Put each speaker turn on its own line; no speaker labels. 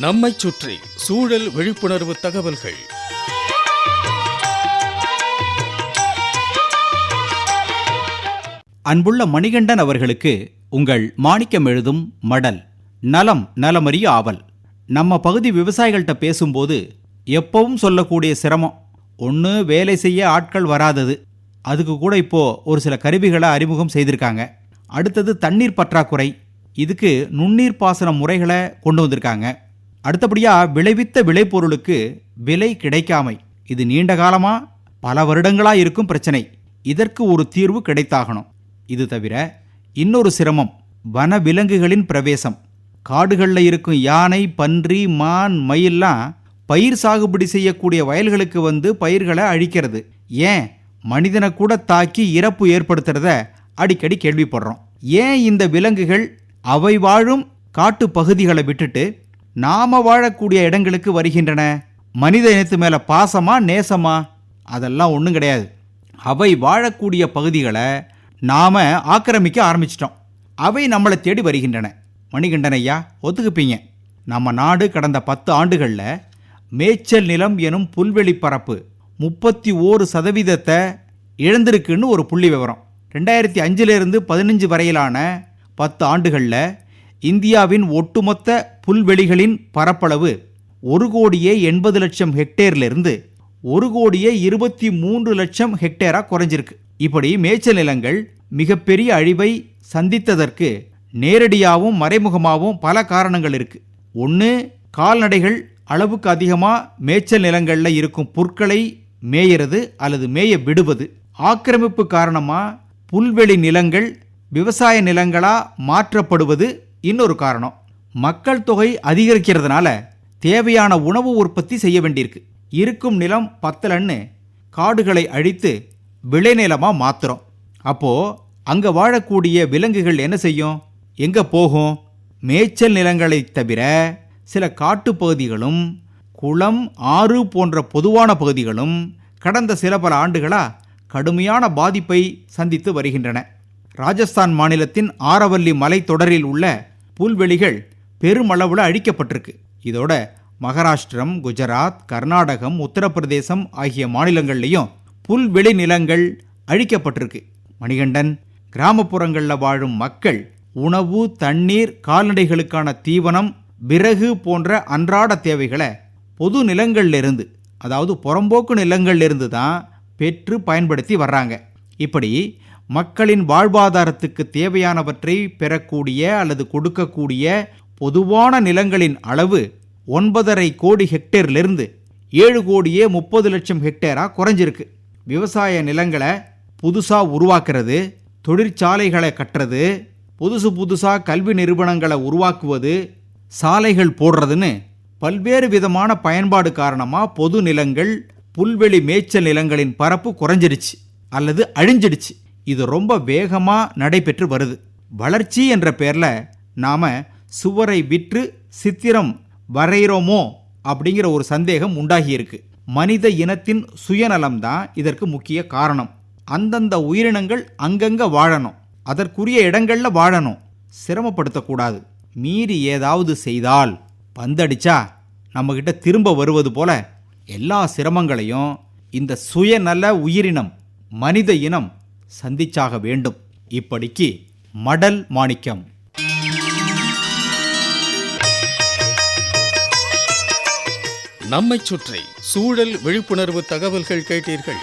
நம்மைச் சுற்றி சூழல் விழிப்புணர்வு தகவல்கள்.
அன்புள்ள மணிகண்டன் அவர்களுக்கு உங்கள் மாணிக்கம் எழுதும் மடல் நலம் நலமறிய ஆவல். நம்ம பகுதி விவசாயிகள்கிட்ட பேசும்போது எப்பவும் சொல்லக்கூடிய சிரமம் ஒன்று வேலை செய்ய ஆட்கள் வராதது. அதுக்கு கூட இப்போ ஒரு சில கருவிகளை அறிமுகம் செய்திருக்காங்க. அடுத்தது தண்ணீர் பற்றாக்குறை. இதுக்கு நுண்ணீர் பாசன முறைகளை கொண்டு வந்திருக்காங்க. அடுத்தபடியாக விளைவித்த விளைபொருளுக்கு விலை கிடைக்காமை. இது நீண்ட காலமாக பல வருடங்களாக இருக்கும் பிரச்சனை. இதற்கு ஒரு தீர்வு கிடைத்தாகணும். இது தவிர இன்னொரு சிரமம் வன விலங்குகளின் பிரவேசம். காடுகளில் இருக்கும் யானை பன்றி மான் மயில்லாம் பயிர் சாகுபடி செய்யக்கூடிய வயல்களுக்கு வந்து பயிர்களை அழிக்கிறது. ஏன்? மனிதனை கூட தாக்கி இறப்பு ஏற்படுத்துறத அடிக்கடி கேள்விப்படுறோம். ஏன் இந்த விலங்குகள் அவை வாழும் காட்டு பகுதிகளை விட்டுட்டு நாம வாழக்கூடிய இடங்களுக்கு வருகின்றன. மனித இனத்து மேல பாசமா நேசமா? அதெல்லாம் ஒன்றும் கிடையாது. அவை வாழக்கூடிய பகுதிகளை நாம ஆக்கிரமிக்க ஆரம்பிச்சிட்டோம். அவை நம்மளை தேடி வருகின்றன. மணிகண்டன் ஐயா ஒத்துக்குப்பீங்க. நம்ம நாடு கடந்த பத்து ஆண்டுகளில் மேய்ச்சல் நிலம் எனும் புல்வெளி பரப்பு முப்பத்தி ஓரு சதவீதத்தை இழந்திருக்குன்னு ஒரு புள்ளி விவரம். ரெண்டாயிரத்தி அஞ்சிலிருந்து பதினஞ்சு வரையிலான பத்து ஆண்டுகளில் இந்தியாவின் ஒட்டுமொத்த புல்வெளிகளின் பரப்பளவு ஒரு கோடியே எண்பது லட்சம் ஹெக்டேர்லேருந்து ஒரு கோடியே இருபத்தி மூன்று லட்சம் ஹெக்டேராக குறைஞ்சிருக்கு. இப்படி மேய்ச்சல் நிலங்கள் மிகப்பெரிய அழிவை சந்தித்ததற்கு நேரடியாகவும் மறைமுகமாகவும் பல காரணங்கள் இருக்குது ஒன்று கால்நடைகள் அளவுக்கு அதிகமாக மேய்ச்சல் நிலங்களில் இருக்கும் புற்களை மேயிறது அல்லது மேய விடுவது. ஆக்கிரமிப்பு காரணமாக புல்வெளி நிலங்கள் விவசாய நிலங்களாக மாற்றப்படுவது இன்னொரு காரணம். மக்கள் தொகை அதிகரிக்கிறதுனால தேவையான உணவு உற்பத்தி செய்ய வேண்டியிருக்கு. இருக்கும் நிலம் பத்தலன்னு காடுகளை அழித்து விளைநிலமாக மாற்றுறோம் அப்போ அங்கே வாழக்கூடிய விலங்குகள் என்ன செய்யும்? எங்கே போகும்? மேய்ச்சல் நிலங்களைத் தவிர சில காட்டுப் பகுதிகளும் குளம் ஆறு போன்ற பொதுவான பகுதிகளும் கடந்த சில பல ஆண்டுகளாக கடுமையான பாதிப்பை சந்தித்து வருகின்றன. ராஜஸ்தான் மாநிலத்தின் ஆரவல்லி மலைத்தொடரில் உள்ள புல்வெளிகள் பெருமளவில் அழிக்கப்பட்டிருக்கு. இதோட மகாராஷ்டிரம் குஜராத் கர்நாடகம் உத்தரப்பிரதேசம் ஆகிய மாநிலங்கள்லையும் புல்வெளி நிலங்கள் அழிக்கப்பட்டிருக்கு. மணிகண்டன் கிராமப்புறங்களில் வாழும் மக்கள் உணவு தண்ணீர் கால்நடைகளுக்கான தீவனம் விறகு போன்ற அன்றாட தேவைகளை பொது நிலங்கள்லிருந்து அதாவது புறம்போக்கு நிலங்கள்லிருந்து தான் பெற்று பயன்படுத்தி வர்றாங்க. இப்படி மக்களின் வாழ்வாதாரத்துக்கு தேவையானவற்றை பெறக்கூடிய அல்லது கொடுக்கக்கூடிய பொதுவான நிலங்களின் அளவு ஒன்பதரை கோடி ஹெக்டேர்லேருந்து ஏழு கோடியே முப்பது லட்சம் ஹெக்டேராக குறைஞ்சிருக்கு. விவசாய நிலங்களை புதுசாக உருவாக்குறது தொழிற்சாலைகளை கட்டுறது புதுசு புதுசாக கல்வி நிறுவனங்களை உருவாக்குவது சாலைகள் போடுறதுன்னு பல்வேறு விதமான பயன்பாடு காரணமாக பொது நிலங்கள் புல்வெளி மேய்ச்சல் நிலங்களின் பரப்பு குறைஞ்சிடுச்சு அல்லது அழிஞ்சிடுச்சு. இது ரொம்ப வேகமாக நடைபெற்று வருது. வளர்ச்சி என்ற பேரில் நாம் சுவரை விற்று சித்திரம் வரைகிறோமோ அப்படிங்கிற ஒரு சந்தேகம் உண்டாகியிருக்கு மனித இனத்தின் சுயநலம் தான் இதற்கு முக்கிய காரணம். அந்தந்த உயிரினங்கள் அங்கங்கே வாழணும். அதற்குரிய இடங்களில் வாழணும். சிரமப்படுத்தக்கூடாது. மீறி ஏதாவது செய்தால் பந்தடிச்சா நம்மக்கிட்ட திரும்ப வருவது போல எல்லா சிரமங்களையும் இந்த சுயநல உயிரினம் மனித இனம் சந்திச்சாக வேண்டும். இப்படிக்கு மடல் மாணிக்கம்.
நம்மைச் சுற்றி சூழல் விழிப்புணர்வு தகவல்கள் கேட்டீர்கள்.